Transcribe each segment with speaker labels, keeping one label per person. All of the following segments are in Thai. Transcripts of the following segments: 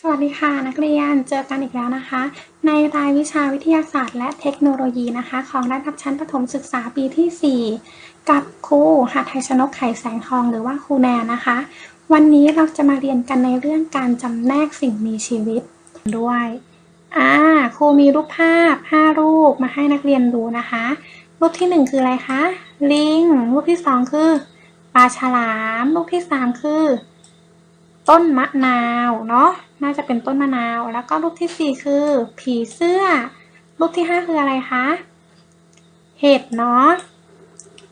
Speaker 1: สวัสดีค่ะ นักเรียนเจอกันอีกแล้วนะคะ ในรายวิชาวิทยาศาสตร์ และเทคโนโลยีนะคะ ของระดับชั้นประถมศึกษาปีที่ 4 กับครูหัตถชนกไข่แสงทองหรือว่าครูแนนนะคะ วันนี้เราจะมาเรียนกันในเรื่องการจำแนกสิ่งมีชีวิตด้วยอ่าครูมีรูปภาพ 5 รูปมาให้นักเรียนดูนะคะ รูปที่ 1 คืออะไรคะลิงรูปที่ 2 คือปลาฉลาม รูปที่ 3 คือ ต้นมะนาวเนาะ น่าจะเป็นต้นมะนาว แล้วก็รูปที่สี่คือ ผีเสื้อ รูปที่ห้าคืออะไรคะ เห็ดเนาะ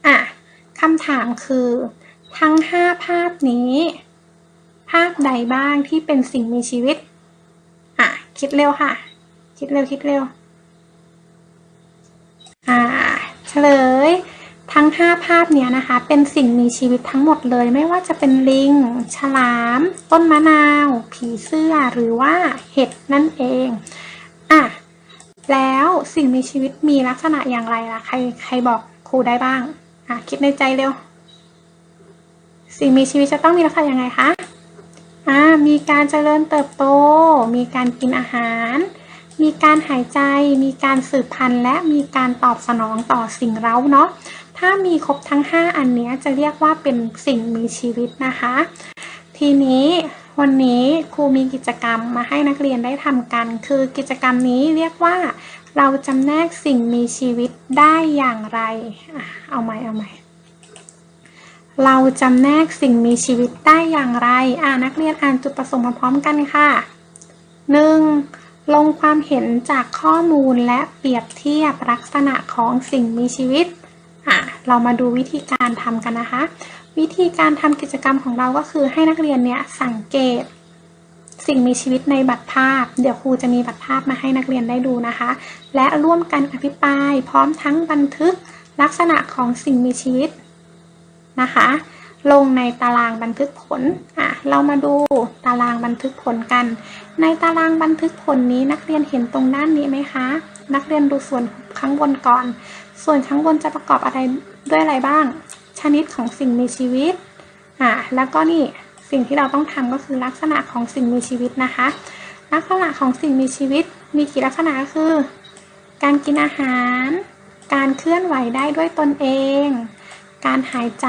Speaker 1: อะคำถามคือ ทั้งห้าภาพนี้ ภาพใดบ้างที่เป็นสิ่งมีชีวิต อะ คิดเร็วค่ะ คิดเร็วคิดเร็ว อ่า เฉลย ทั้ง 5 ภาพเนี้ยนะคะ เป็นสิ่งมีชีวิตทั้งหมดเลย ไม่ว่าจะเป็นลิง ฉลาม ต้นมะนาว ผีเสื้อ หรือว่าเห็ดนั่นเอง อะ แล้วสิ่งมีชีวิตมีลักษณะอย่างไรล่ะ ใครใครบอกครูได้บ้าง อะ คิดในใจเร็ว สิ่งมีชีวิตจะต้องมีลักษณะยังไงคะ อ่า มีการเจริญเติบโต มีการกินอาหาร มีการหายใจ มีการสืบพันธุ์ และมีการตอบสนองต่อสิ่งเร้าเนาะ ถ้ามีครบทั้ง 5 อันนี้จะเรียกว่าเป็นสิ่งมีชีวิตนะคะ ทีนี้วันนี้ครูมีกิจกรรมมาให้นักเรียนได้ทำกัน คือกิจกรรมนี้เรียกว่า เราจำแนกสิ่งมีชีวิตได้อย่างไร เอาใหมเอาใหมเราจำแนกสิ่งมีชีวิตได้อย่างไร อ่านักเรียนอ่านจุดประสงค์มาพร้อมกันค่ะ 1. ลงความเห็นจากข้อมูลและเปรียบเทียบลักษณะของสิ่งมีชีวิต อะเรามาดูวิธีการทำกันนะคะ วิธีการทำกิจกรรมของเราก็คือให้นักเรียนเนี่ยสังเกต สิ่งมีชีวิตในบัตรภาพ เดี๋ยวครูจะมีบัตรภาพมาให้นักเรียนได้ดูนะคะ และร่วมกันอภิปราย พร้อมทั้งบันทึกลักษณะของสิ่งมีชีวิตนะคะ ลงในตารางบันทึกผลอะเรามาดูตารางบันทึกผลกัน ในตารางบันทึกผลนี้นักเรียนเห็นตรงด้านนี้ไหมคะ นักเรียนดูส่วน ข้างบนก่อน ส่วนข้างบนจะประกอบอะไรด้วยอะไรบ้าง ชนิดของสิ่งมีชีวิตอ่าแล้วก็นี่สิ่งที่เราต้องทำก็คือลักษณะของสิ่งมีชีวิตนะคะ ลักษณะของสิ่งมีชีวิตมีกี่ลักษณะก็คือ การกินอาหาร การเคลื่อนไหวได้ด้วยตนเอง การหายใจ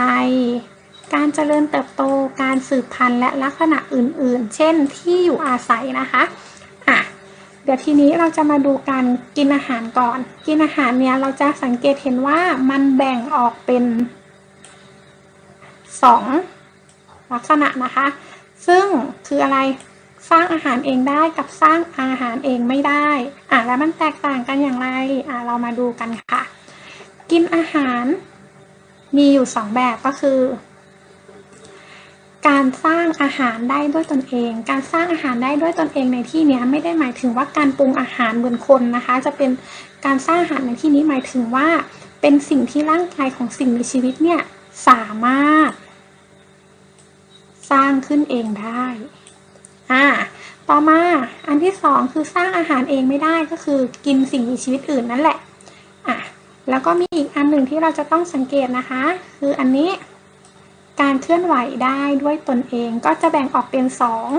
Speaker 1: การเจริญเติบโต การสืบพันธุ์และลักษณะอื่นๆ เช่นที่อยู่อาศัยนะคะ เดี๋ยวทีนี้เราจะมาดูการกินอาหารก่อน กินอาหารเนี่ยเราจะสังเกตเห็นว่ามันแบ่งออกเป็นสองลักษณะนะคะ ซึ่งคืออะไรสร้างอาหารเองได้กับสร้างอาหารเองไม่ได้ อะแล้วมันแตกต่างกันอย่างไร อะเรามาดูกันค่ะ กินอาหารมีอยู่สองแบบก็คือ การสร้างอาหารได้ด้วยตนเอง การสร้างอาหารได้ด้วยตนเองในที่นี้ไม่ได้หมายถึงว่าการปรุงอาหารเหมือนคนนะคะ จะเป็นการสร้างอาหารในที่นี้หมายถึงว่า เป็นสิ่งที่ร่างกายของสิ่งมีชีวิตเนี่ยสามารถ สร้างขึ้นเองได้อ่าต่อมาอันที่สองคือสร้างอาหารเองไม่ได้ก็คือกินสิ่งมีชีวิตอื่นนั่นแหละอะแล้วก็มีอีกอันหนึ่งที่เราจะต้องสังเกตนะคะ คืออันนี้ การเคลื่อนไหวได้ด้วยตนเองก็จะแบ่งออกเป็นสอง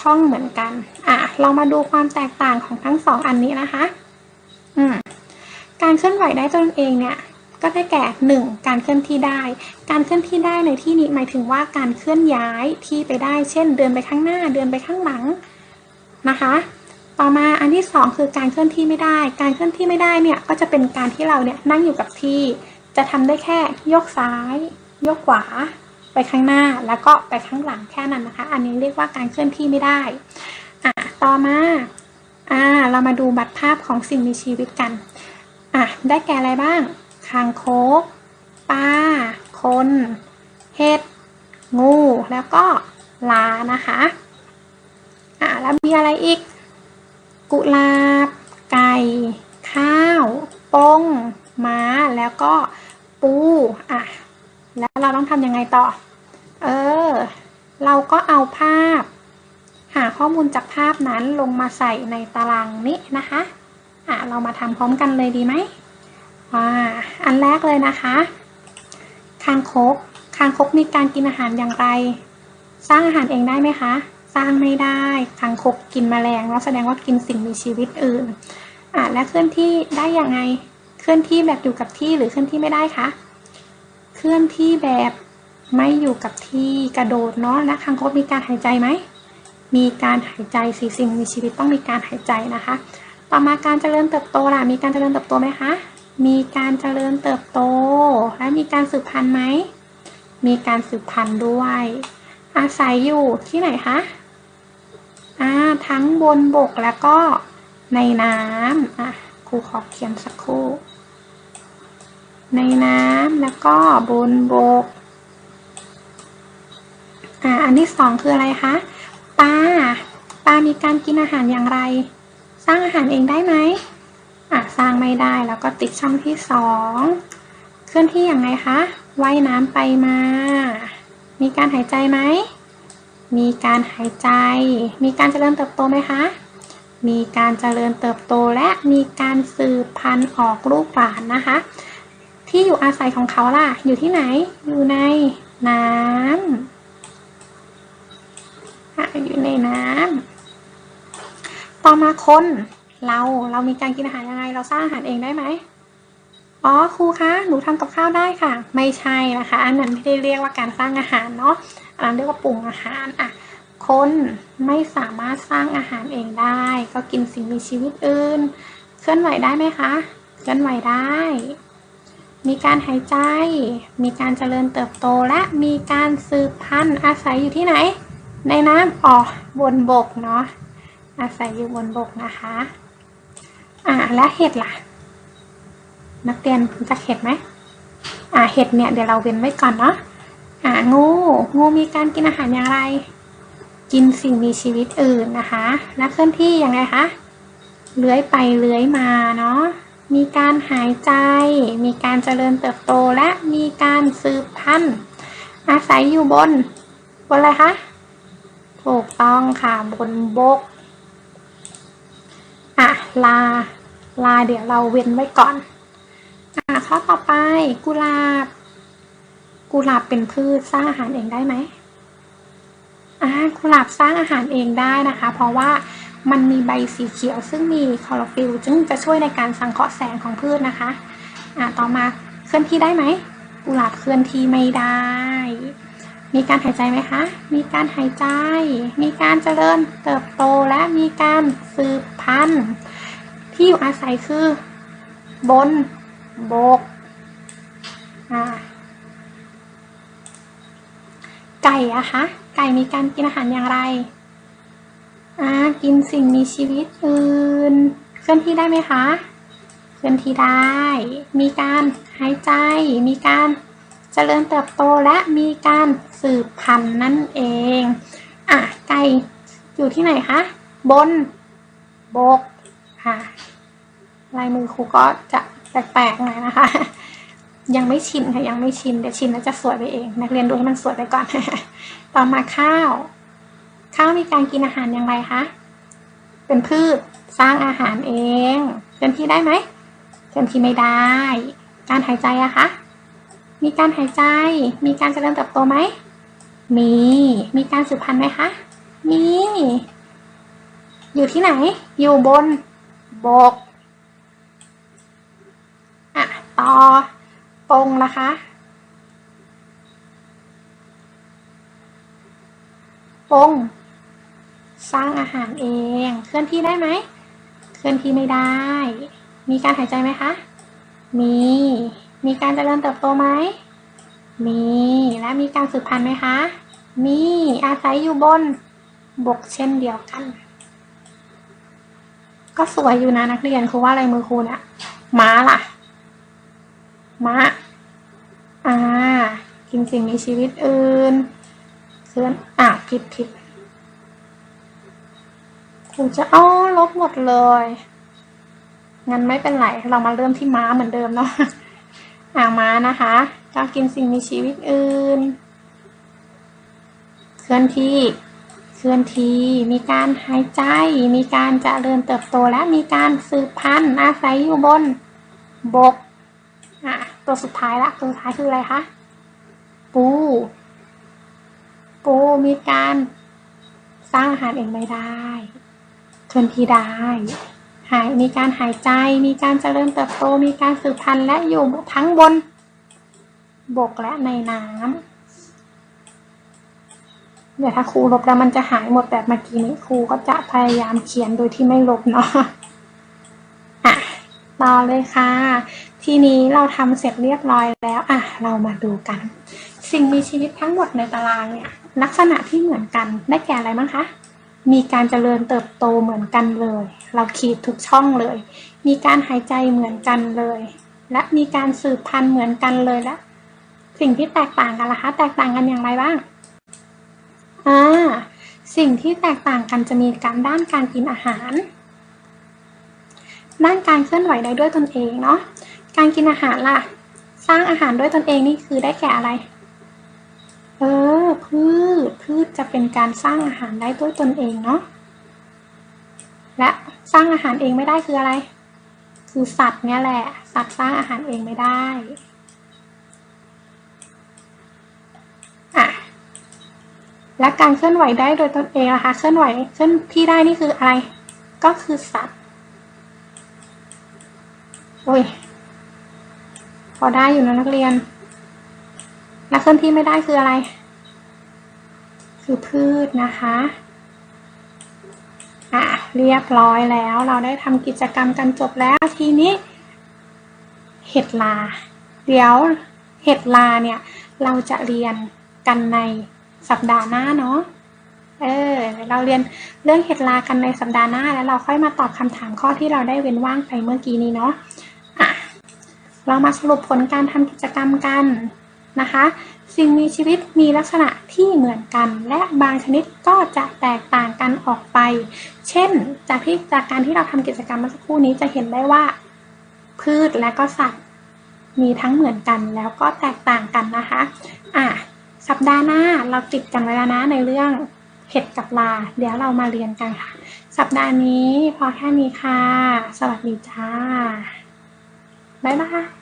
Speaker 1: ช่องเหมือนกัน อะ เรามาดูความแตกต่างของทั้งสองอันนี้นะคะ อืม การเคลื่อนไหวได้ตนเองเนี่ย ก็ได้แก่หนึ่งการเคลื่อนที่ได้ การเคลื่อนที่ได้ในที่นี้หมายถึงว่าการเคลื่อนย้ายที่ไปได้ เช่น เดินไปข้างหน้า เดินไปข้างหลังนะคะ ต่อมาอันที่สองคือการเคลื่อนที่ไม่ได้ การเคลื่อนที่ไม่ได้เนี่ย ก็จะเป็นการที่เราเนี่ยนั่งอยู่กับที่ จะทำได้แค่ยกซ้าย ยกขวาไปข้างหน้าแล้วก็ไปข้างหลังแค่นั้นนะคะ อันนี้เรียกว่าการเคลื่อนที่ไม่ได้อะต่อมาอ่าเรามาดูบัตรภาพของสิ่งมีชีวิตกันอะได้แก่อะไรบ้างคางคกปลาคนเห็ดงูแล้วก็ลานะคะอะแล้วมีอะไรอีก กุลาบ ไก่ ข้าว ป้งม้า แล้วก็ปูอะ แล้วเราต้องทำยังไงต่อ เออ เราก็เอาภาพ หาข้อมูลจากภาพนั้นลงมาใส่ในตารางนี้นะคะ อะ เรามาทำพร้อมกันเลยดีไหมอ่าอันแรกเลยนะคะ คางคก คางคกมีการกินอาหารอย่างไร สร้างอาหารเองได้ไหมคะ สร้างไม่ได้ คางคกกินแมลงแล้วแสดงว่ากินสิ่งมีชีวิตอื่น อะ และเคลื่อนที่ได้ยังไง เคลื่อนที่แบบอยู่กับที่หรือเคลื่อนที่ไม่ได้คะ เคลื่อนที่แบบไม่อยู่กับที่กระโดดเนาะและคางคกมีการหายใจไหม มีการหายใจสีสิ่งมีชีวิตต้องมีการหายใจนะคะ ต่อมาการเจริญเติบโตล่ะมีการเจริญเติบโตไหมคะ มีการเจริญเติบโต และมีการสืบพันธุ์ไหม มีการสืบพันธุ์ด้วย อาศัยอยู่ที่ไหนคะอ่าทั้งบนบกแล้วก็ในน้ำอะครูขอเขียนสักครู่ ในน้ำแล้วก็บนบก อ่า อันที่สองคืออะไรคะ ปลา ปลามีการกินอาหารอย่างไร สร้างอาหารเองได้ไหมอะ สร้างไม่ได้ แล้วก็ติดช่องที่สอง เคลื่อนที่อย่างไรคะ ว่ายน้ำไปมา มีการหายใจไหม มีการหายใจ มีการเจริญเติบโตไหมคะ มีการเจริญเติบโตและมีการสืบพันธุ์ออกลูกหลานนะคะ ที่อยู่อาศัยของเขาล่ะ อยู่ที่ไหน อยู่ในน้ำอะอยู่ในน้ำต่อมาคนเรา เรามีการกินอาหารยังไง เราสร้างอาหารเองได้ไหมอ๋อครูคะ หนูทำกับข้าวได้ค่ะ ไม่ใช่นะคะ อันนั้นไม่ได้เรียกว่าการสร้างอาหารเนาะ อันนั้นเรียกว่าปรุงอาหารอะ คนไม่สามารถสร้างอาหารเองได้ ก็กินสิ่งมีชีวิตอื่น เคลื่อนไหวได้ไหมคะ เคลื่อนไหวได้ มีการหายใจ มีการเจริญเติบโตและมีการสืบพันธุ์อาศัยอยู่ที่ไหน ในน้ำอ๋อบนบกเนาะอาศัยอยู่บนบกนะคะ อ่าและเห็ดล่ะ นักเรียนรู้จักเห็ดไหมอ่าเห็ดเนี่ยเดี๋ยวเราเว้นไว้ก่อนเนาะอ่างูงูมีการกินอาหารอย่างไร กินสิ่งมีชีวิตอื่นนะคะและเคลื่อนที่อย่างไรคะเลื้อยไปเลื้อยมาเนาะ มีการหายใจ มีการเจริญเติบโตและมีการสืบพันธุ์ อาศัยอยู่บน บนอะไรคะ ถูกต้องค่ะ บนบก อะ ลา ลาเดี๋ยวเราเว้นไว้ก่อน อะ ข้อต่อไป กุหลาบ กุหลาบเป็นพืชสร้างอาหารเองได้ไหมอ่ากุหลาบสร้างอาหารเองได้นะคะ เพราะว่า มันมีใบสีเขียว ซึ่งมีคลอโรฟิลล์ซึ่งจะช่วยในการสังเคราะห์แสงของพืชนะคะอ่าต่อมาเคลื่อนที่ได้ไหมกุหลาบเคลื่อนที่ไม่ได้ มีการหายใจไหมคะ มีการหายใจ มีการเจริญเติบโตและมีการสืบพันธุ์ ที่อยู่อาศัยคือบนบกอ่าไก่อะคะ ไก่มีการกินอาหารอย่างไร อ่ากินสิ่งมีชีวิตอื่น เคลื่อนที่ได้ไหมคะ เคลื่อนที่ได้ มีการหายใจ มีการเจริญเติบโตและมีการสืบพันธุ์นั่นเอง อะไก่อยู่ที่ไหนคะ บน บก ค่ะ ลายมือครูก็จะแปลกๆหน่อยนะคะ ยังไม่ชินค่ะ ยังไม่ชิน เดี๋ยวชินแล้วจะสวยไปเอง นักเรียนดูให้มันสวยไปก่อน ต่อมาข้าว ข้าวมีการกินอาหารอย่างไรคะ เป็นพืชสร้างอาหารเองเคลื่อนที่ได้ไหมเคลื่อนที่ไม่ได้ การหายใจอะคะ มีการหายใจ มีการเจริญเติบโตไหม มี มีการสืบพันธุ์ไหมคะ มี อยู่ที่ไหน อยู่บน บก อะ ต่อปงนะคะ ปง สร้างอาหารเอง เคลื่อนที่ได้ไหม เคลื่อนที่ไม่ได้ มีการหายใจไหมคะ มี มีการเจริญเติบโตไหม มี และมีการสืบพันธุ์ไหมคะ มี อาศัยอยู่บนบกเช่นเดียวกัน ก็สวยอยู่นะนักเรียนครูว่าอะไรมือครูเนี่ยม้าล่ะ ม้า อ่ากินสิ่งมีชีวิตอื่น เคลื่อนอะผิดผิด ครูจะอ้อลบหมดเลย งั้นไม่เป็นไร เรามาเริ่มที่ม้าเหมือนเดิมเนาะอ่าม้านะคะก็กินสิ่งมีชีวิตอื่น เคลื่อนที่ เคลื่อนที่ มีการหายใจ มีการเจริญเติบโตและมีการสืบพันธุ์อาศัยอยู่บนบก อะ ตัวสุดท้ายละ ตัวสุดท้ายคืออะไรคะ ปู ปูมีการสร้างอาหารเองไม่ได้ เคลื่อนที่ได้หายมีการหายใจมีการเจริญเติบโต มีการสืบพันธุ์และอยู่ทั้งบน บกและในน้ำเดี๋ยวถ้าครูลบแล้วมันจะหายหมดแบบเมื่อกี้นี้ครูก็จะพยายามเขียนโดยที่ไม่ลบเนาะอะต่อเลยค่ะ ทีนี้เราทำเสร็จเรียบร้อยแล้วอะเรามาดูกัน สิ่งมีชีวิตทั้งหมดในตารางเนี่ย ลักษณะที่เหมือนกันได้แก่อะไรบ้างคะ มีการเจริญเติบโตเหมือนกันเลย เราขีดทุกช่องเลย มีการหายใจเหมือนกันเลย และมีการสืบพันธุ์เหมือนกันเลยและ สิ่งที่แตกต่างกันล่ะคะ แตกต่างกันอย่างไรบ้างอ่าสิ่งที่แตกต่างกันจะมีการด้านการกินอาหาร ด้านการเคลื่อนไหวได้ด้วยตนเองเนาะ การกินอาหารล่ะ สร้างอาหารด้วยตนเองนี่คือได้แก่อะไร เออ พืช พืชจะเป็นการสร้างอาหารได้ด้วยตนเองเนาะ และสร้างอาหารเองไม่ได้คืออะไร คือสัตว์เนี่ยแหละ สัตว์สร้างอาหารเองไม่ได้อะและการเคลื่อนไหวได้โดยตนเองนะคะ เคลื่อนไหวเคลื่อนที่ได้นี่คืออะไร ก็คือสัตว์โอ้ย พอได้อยู่นะนักเรียนและเคลื่อนที่ไม่ได้คืออะไร คือพืชนะคะอะเรียบร้อยแล้วเราได้ทำกิจกรรมกันจบแล้วทีนี้ เห็ดลา เดี๋ยวเห็ดลาเนี่ย เราจะเรียนกันในสัปดาห์หน้าเนาะเออเราเรียนเรื่องเห็ดลากันในสัปดาห์หน้า แล้วเราค่อยมาตอบคำถามข้อที่เราได้เว้นว่างไปเมื่อกี้นี้เนาะอะเรามาสรุปผลการทำกิจกรรมกันนะคะ สิ่งมีชีวิตมีลักษณะที่เหมือนกัน และบางชนิดก็จะแตกต่างกันออกไป เช่น จากที่จากการที่เราทำกิจกรรมเมื่อสักครู่นี้จะเห็นได้ว่า พืชและก็สัตว์ มีทั้งเหมือนกันแล้วก็แตกต่างกันนะคะอะสัปดาห์หน้าเราติดกันไว้แล้วนะในเรื่องเห็ดกับลา เดี๋ยวเรามาเรียนกันค่ะ สัปดาห์นี้พอแค่นี้ค่ะ สวัสดีจ้า บ๊ายบาย